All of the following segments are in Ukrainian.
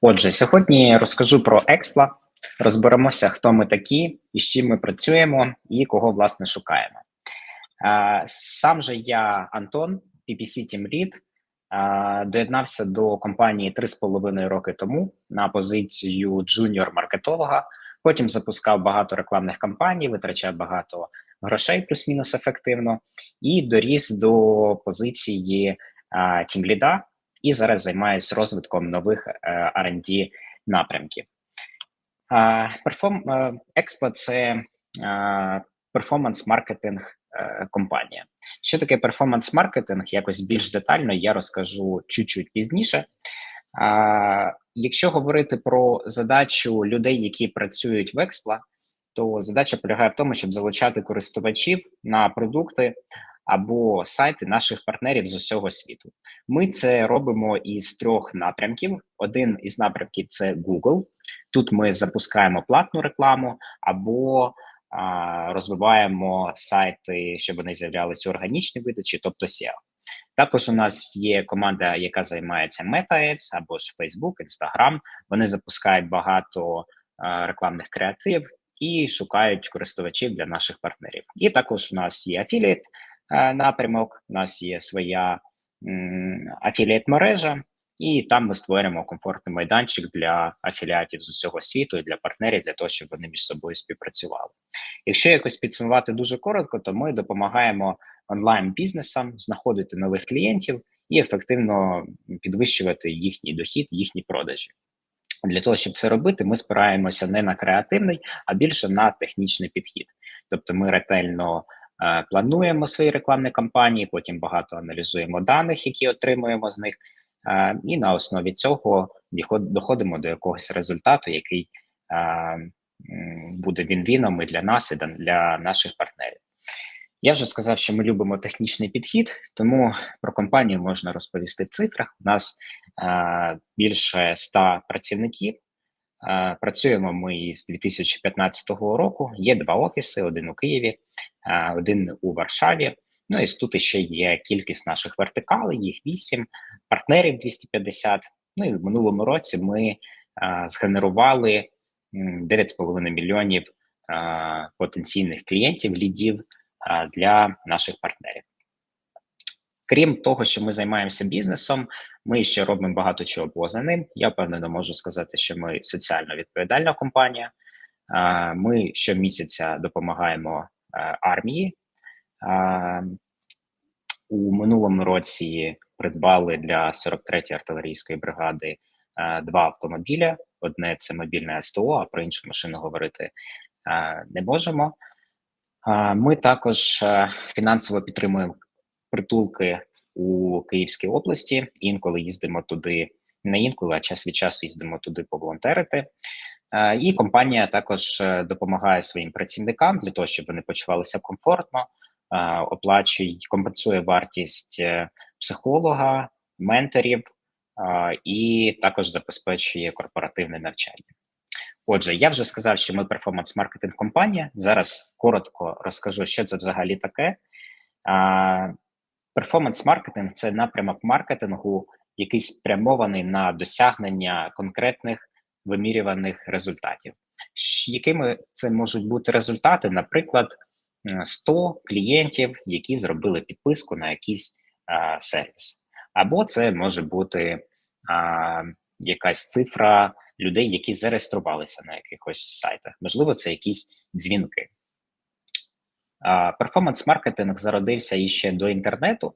Отже, сьогодні розкажу про Експла, розберемося, хто ми такі, і з чим ми працюємо, і кого власне шукаємо. Сам же я Антон, PPC Team Lead, доєднався до компанії 3,5 роки тому на позицію джуніор-маркетолога. Потім запускав багато рекламних кампаній, витрачав багато грошей, плюс-мінус ефективно, і доріс до позиції тімліда, і зараз займаюся розвитком нових е, R&D напрямків. Експо це перформанс-маркетинг компанія. Що таке перформанс-маркетинг? Якось більш детально я розкажу чуть-чуть пізніше. Якщо говорити про задачу людей, які працюють в Експла, то задача полягає в тому, щоб залучати користувачів на продукти або сайти наших партнерів з усього світу. Ми це робимо із трьох напрямків. Один із напрямків це Google. Тут ми запускаємо платну рекламу або а, розвиваємо сайти, щоб вони з'являлися органічні видачі, тобто SEO. Також у нас є команда, яка займається Meta або ж Facebook, Instagram. Вони запускають багато а, рекламних креатив і шукають користувачів для наших партнерів. І також у нас є афілієт Е, напрямок. У нас є своя афіліат мережа, і там ми створюємо комфортний майданчик для афіліатів з усього світу і для партнерів, для того, щоб вони між собою співпрацювали. Якщо якось підсумувати дуже коротко, то ми допомагаємо онлайн-бізнесам знаходити нових клієнтів і ефективно підвищувати їхній дохід, їхні продажі. Для того щоб це робити, ми спираємося не на креативний, а більше на технічний підхід. Тобто, ми ретельно плануємо свої рекламні кампанії, потім багато аналізуємо даних, які отримуємо з них, і на основі цього доходимо до якогось результату, який буде він-віном і для нас, і для наших партнерів. Я вже сказав, що ми любимо технічний підхід, тому про компанію можна розповісти в цифрах. У нас е, більше 100 працівників. Працюємо ми із 2015 року. Є два офіси: один у Києві, один у Варшаві. Ну і тут ще є кількість наших вертикалей, їх вісім, партнерів 250. Ну і в минулому році ми згенерували 9,5 мільйонів потенційних клієнтів, лідів для наших партнерів. Крім того, що ми займаємося бізнесом, ми ще робимо багато чого поза ним. Я впевнено можу сказати, що ми соціально відповідальна компанія. Ми щомісяця допомагаємо е, армії. У минулому році придбали для 43-ї артилерійської бригади е, два автомобіля. Одне це мобільне СТО, а про іншу машину говорити е, не можемо. Ми також фінансово підтримуємо притулки у Київській області. Інколи їздимо туди, не інколи, а час від часу їздимо туди поволонтерити. Е, і компанія також е, допомагає своїм працівникам для того, щоб вони почувалися комфортно, е, оплачує, компенсує вартість психолога, менторів і також забезпечує корпоративне навчання. Отже, я вже сказав, що ми перформанс-маркетинг компанія. Зараз коротко розкажу, що це взагалі таке. Перформанс-маркетинг це напрямок маркетингу, який спрямований на досягнення конкретних вимірюваних результатів. Якими це можуть бути результати? Наприклад, 100 клієнтів, які зробили підписку на якийсь а, сервіс, або це може бути а, якась цифра людей, які зареєструвалися на якихось сайтах. Можливо, це якісь дзвінки. Перформанс-маркетинг зародився іще до інтернету.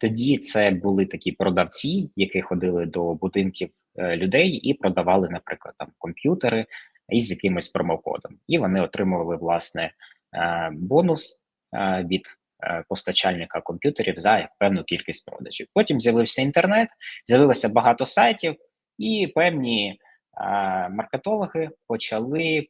Тоді це були такі продавці, які ходили до будинків е, людей і продавали, наприклад, там комп'ютери із якимось промокодом. І вони отримували власне е, бонус е, від постачальника комп'ютерів за певну кількість продажів. Потім з'явився інтернет, з'явилося багато сайтів, і певні маркетологи почали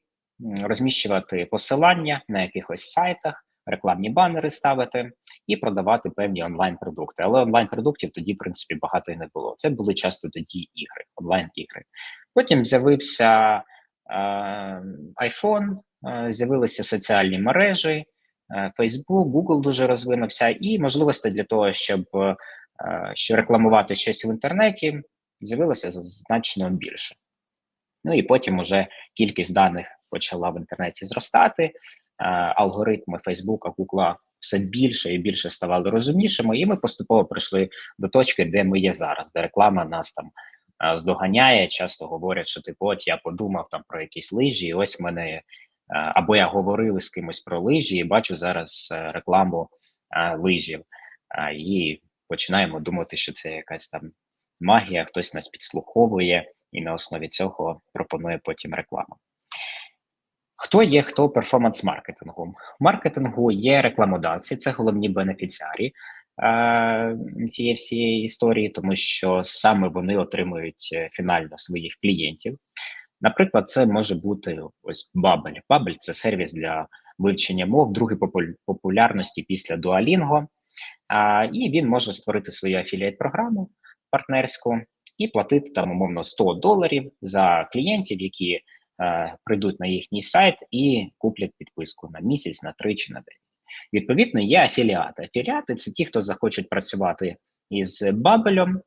розміщувати посилання на якихось сайтах, рекламні банери ставити і продавати певні онлайн-продукти. Але онлайн-продуктів тоді, в принципі, багато і не було. Це були часто тоді ігри, онлайн-ігри. Потім з'явився е, iPhone, е, з'явилися соціальні мережі, е, Facebook, Google дуже розвинувся, і можливості для того, щоб е, що рекламувати щось в інтернеті, з'явилося значно більше. Ну і потім уже кількість даних почала в інтернеті зростати, е, алгоритми Фейсбука, Гугла все більше і більше ставали розумнішими, і ми поступово прийшли до точки, де ми є зараз, де реклама нас там е, здоганяє. Часто говорять, що типу, от я подумав там про якісь лижі, і ось мене е, або я говорив з кимось про лижі, і бачу зараз рекламу лижів, і починаємо думати, що це якась там магія, хтось нас підслуховує, і на основі цього пропонує потім рекламу. Хто є хто перформанс-маркетингу? В маркетингу є рекламодавці, це головні бенефіціарі е, цієї всієї історії, тому що саме вони отримують е, фінально своїх клієнтів. Наприклад, це може бути ось Бабель. Бабель це сервіс для вивчення мов, другої популярності після Duolingo, е, і він може створити свою афілієт-програму партнерську і платити там умовно 100 доларів за клієнтів, які е, прийдуть на їхній сайт і куплять підписку на місяць, на три чи на день. Відповідно, є афіліати. Афіліати це ті, хто захочуть працювати із бабелем,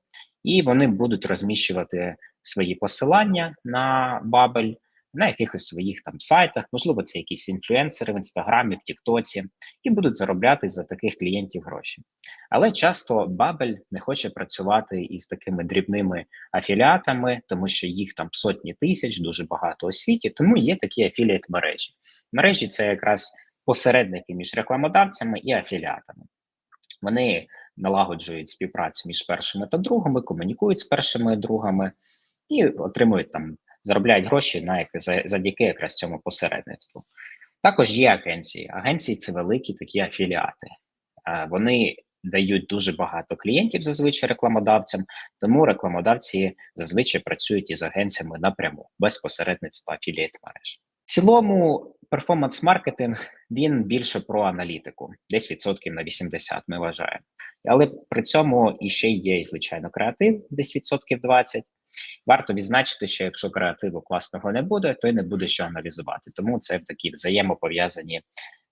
і вони будуть розміщувати свої посилання на бабель на якихось своїх там сайтах, можливо, це якісь інфлюенсери в інстаграмі, в Тіктоці, і будуть заробляти за таких клієнтів гроші. Але часто Бабель не хоче працювати із такими дрібними афіліатами, тому що їх там сотні тисяч, дуже багато у світі. Тому є такі афіліат мережі. Мережі це якраз посередники між рекламодавцями і афіліатами. Вони налагоджують співпрацю між першими та другими, комунікують з першими другами і отримують там заробляють гроші на завдяки якраз цьому посередництву. Також є агенції. Агенції це великі такі афіліати. Вони дають дуже багато клієнтів зазвичай рекламодавцям, тому рекламодавці зазвичай працюють із агенціями напряму без посередництва афілієт мереж. В цілому перформанс-маркетинг він більше про аналітику, десь відсотків на 80, ми вважаємо. Але при цьому іще є, звичайно, креатив, десь відсотків 20, Варто відзначити, що якщо креативу класного не буде, то й не буде що аналізувати. Тому це такі взаємопов'язані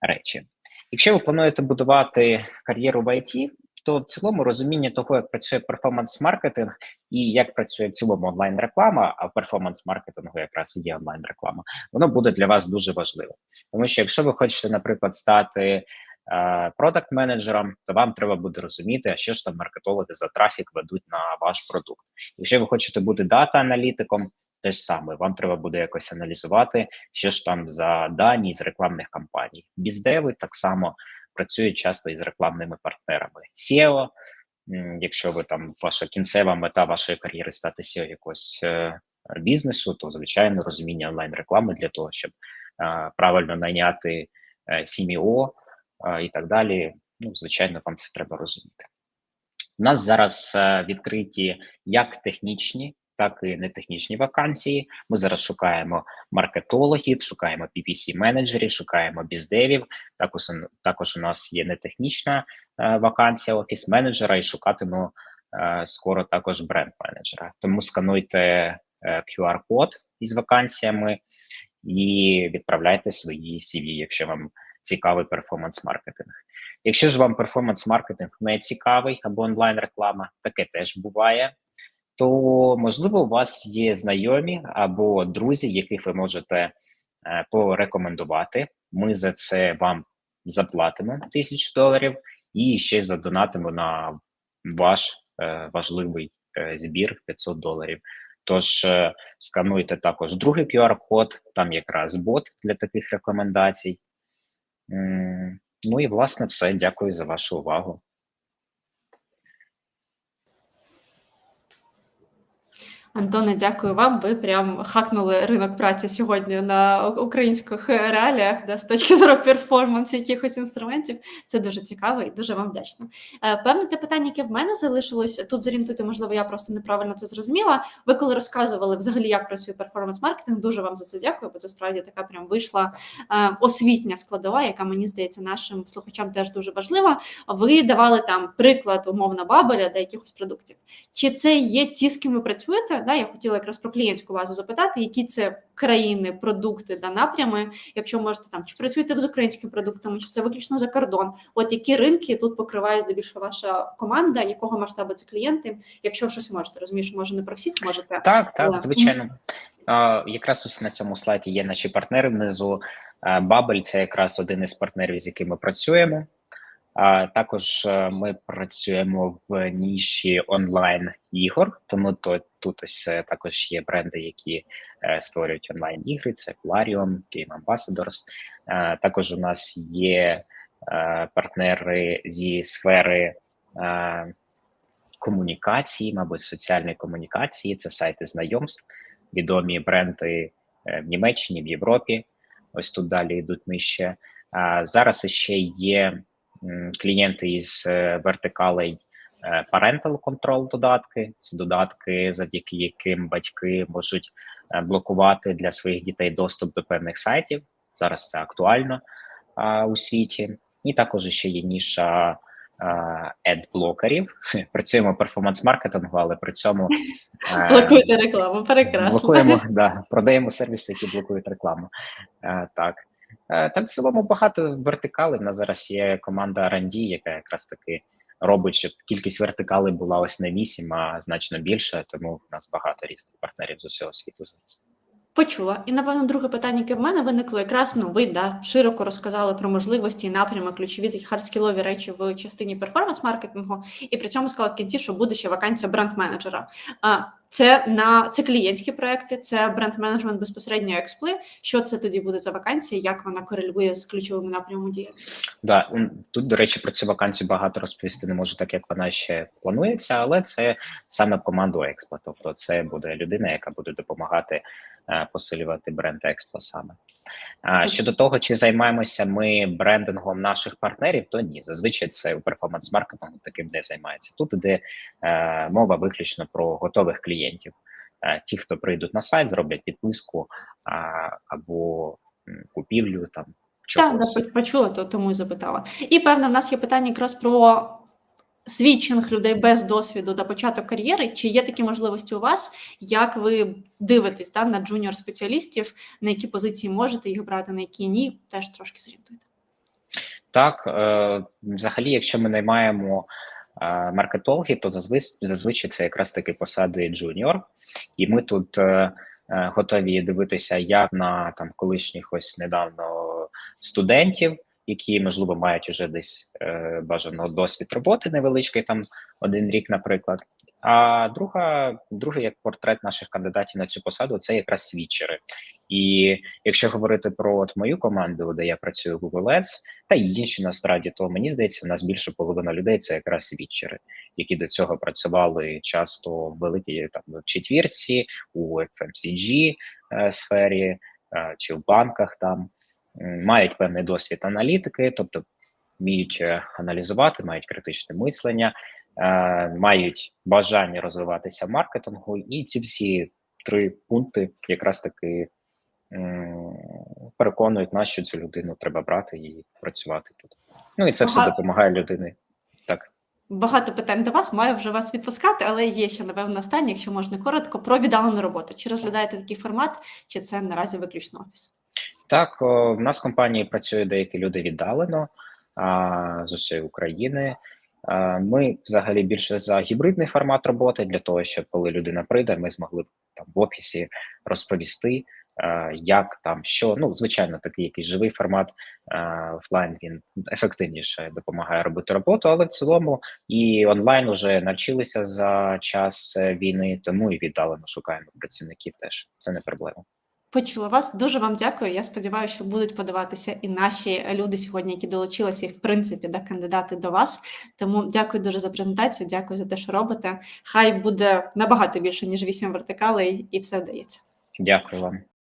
речі. Якщо ви плануєте будувати кар'єру в IT, то в цілому розуміння того, як працює перформанс-маркетинг і як працює в цілому онлайн-реклама, а в перформанс-маркетингу якраз і є онлайн-реклама, воно буде для вас дуже важливо. Тому що якщо ви хочете, наприклад, стати продакт менеджерам, то вам треба буде розуміти, що ж там маркетологи за трафік ведуть на ваш продукт. Якщо ви хочете бути дата-аналітиком, те ж саме, вам треба буде якось аналізувати, що ж там за дані з рекламних кампаній. Біздеви так само працюють часто із рекламними партнерами. SEO, якщо ви там ваша кінцева мета вашої кар'єри стати SEO якогось е, бізнесу, то звичайно розуміння онлайн-реклами для того, щоб е, правильно найняти е, CMO, і так далі. Ну, звичайно, вам це треба розуміти. У нас зараз е, відкриті як технічні, так і нетехнічні вакансії. Ми зараз шукаємо маркетологів, шукаємо PPC-менеджерів, шукаємо біздевів. Також також у нас є нетехнічна е, вакансія офіс-менеджера, і шукатиму е, скоро також бренд-менеджера. Тому скануйте QR-код із вакансіями і відправляйте свої CV, якщо вам цікавий перформанс-маркетинг. Якщо ж вам перформанс-маркетинг не цікавий або онлайн-реклама, таке теж буває, то можливо у вас є знайомі або друзі, яких ви можете е, порекомендувати. Ми за це вам заплатимо тисячу доларів і ще задонатимо на ваш е, важливий е, збір 500 доларів. Тож е, скануйте також другий QR-код, там якраз бот для таких рекомендацій. Ну і власне все. Дякую за вашу увагу. Антоне, дякую вам. Ви прям хакнули ринок праці сьогодні на українських реаліях, да, з точки зору перформансу якихось інструментів. Це дуже цікаво і дуже вам вдячна. Е, певне те питання, яке в мене залишилось тут зорієнтуйте, можливо, я просто неправильно це зрозуміла. Ви коли розказували взагалі, як працює перформанс-маркетинг, дуже вам за це дякую, бо це справді така прям вийшла е, освітня складова, яка мені здається нашим слухачам теж дуже важлива. Ви давали там приклад умовно бабеля до якихось продуктів. Чи це є ті, з ким ви працюєте? Да, я хотіла якраз про клієнтську базу запитати, які це країни, продукти да напрями. Якщо можете там, чи працюєте ви з українськими продуктами, чи це виключно за кордон? От які ринки тут покриває здебільшого ваша команда, якого масштабу це клієнти? Якщо щось можете, розумієш, може не про всіх можете. Так, так, Але- звичайно. А, якраз ось на цьому слайді є наші партнери внизу. Bubble – це якраз один із партнерів, з якими працюємо. Також е, ми працюємо в ніші онлайн ігор, тому то тут ось е, також є бренди, які е, створюють онлайн ігри. Це Plarium, Game Ambassadors. Також у нас є партнери зі сфери комунікації, мабуть, соціальної комунікації. Це сайти знайомств, відомі бренди в Німеччині, в Європі. Ось тут далі йдуть нижче. А зараз ще є клієнти із е, вертикалей е, Parental Control додатки. Це додатки, завдяки яким батьки можуть е, блокувати для своїх дітей доступ до певних сайтів. Зараз це актуально а, у світі. І також ще є ніша ед-блокерів. Працюємо перформанс-маркетингу, але при цьому е, Блокуйте рекламу, прекрасно. Блокуємо, да, продаємо сервіси, які блокують рекламу. Е, так. Е, так, в цілому багато вертикалей. У нас зараз є команда R&D, яка якраз таки робить, щоб кількість вертикалей була ось не 8, а значно більше, тому в нас багато різних партнерів з усього світу зараз. Почула. І напевно друге питання, яке в мене виникло, якраз ну ви да широко розказали про можливості і напрями, ключові такі хардскілові речі в частині перформанс-маркетингу, і при цьому сказала в кінці, що буде ще вакансія бренд-менеджера. Це на це клієнтські проекти, це бренд-менеджмент безпосередньо експли. Що це тоді буде за вакансія? Як вона корелює з ключовими напрямами діяльності? Да, тут, до речі, про цю вакансію багато розповісти не можу, так як вона ще планується, але це саме в команду Експо. Тобто, це буде людина, яка буде допомагати посилювати бренд Експо саме. А щодо того, чи займаємося ми брендингом наших партнерів, то ні. Зазвичай це у перформанс-маркетингу таким не займається. Тут іде е, мова виключно про готових клієнтів. Е, ті, хто прийдуть на сайт, зроблять підписку а, або купівлю там. Так, почула, то тому і запитала. І певно, в нас є питання якраз про свідчинг людей без досвіду до початок кар'єри. Чи є такі можливості у вас? Як ви дивитесь да, на джуніор спеціалістів, на які позиції можете їх брати, на які ні, теж трошки зорієнтуйте. Так, е, взагалі, якщо ми наймаємо е, маркетологів, то зазвичай, зазвичай це якраз таки посади джуніор, і ми тут е, е, готові дивитися як на там колишніх ось недавно студентів, які можливо мають уже десь е, бажано досвід роботи невеличкий, там один рік, наприклад. А друга, другий як портрет наших кандидатів на цю посаду це якраз свідчери. І якщо говорити про от мою команду, де я працюю в Google Ads, та й інші насправді, то мені здається, у нас більше половина людей це якраз свідчери, які до цього працювали часто в великій там четвірці, у FMCG е, сфері е, чи в банках там мають певний досвід аналітики, тобто вміють е, аналізувати, мають критичне мислення, е, мають бажання розвиватися в маркетингу, і ці всі три пункти якраз таки переконують нас, що цю людину треба брати і працювати тут. Ну і це все допомагає людини. Так. Багато питань до вас, маю вже вас відпускати, але є ще, напевно, останнє, якщо можна коротко, про віддалену роботу. Чи розглядаєте такий формат, чи це наразі виключно офіс? Так, в нас в компанії працюють деякі люди віддалено а, з усієї України. А, ми взагалі більше за гібридний формат роботи для того, щоб коли людина прийде, ми змогли там в офісі розповісти, а, як там що. Ну, звичайно, такий якийсь живий формат а, офлайн він ефективніше допомагає робити роботу, але в цілому і онлайн вже навчилися за час е, війни, тому і віддалено шукаємо працівників. Теж це не проблема. Почула вас. Дуже вам дякую. Я сподіваюся, що будуть подаватися і наші люди сьогодні, які долучилися, і в принципі да, кандидати до вас. Тому дякую дуже за презентацію. Дякую за те, що робите. Хай буде набагато більше ніж вісім вертикалей, і все вдається. Дякую вам.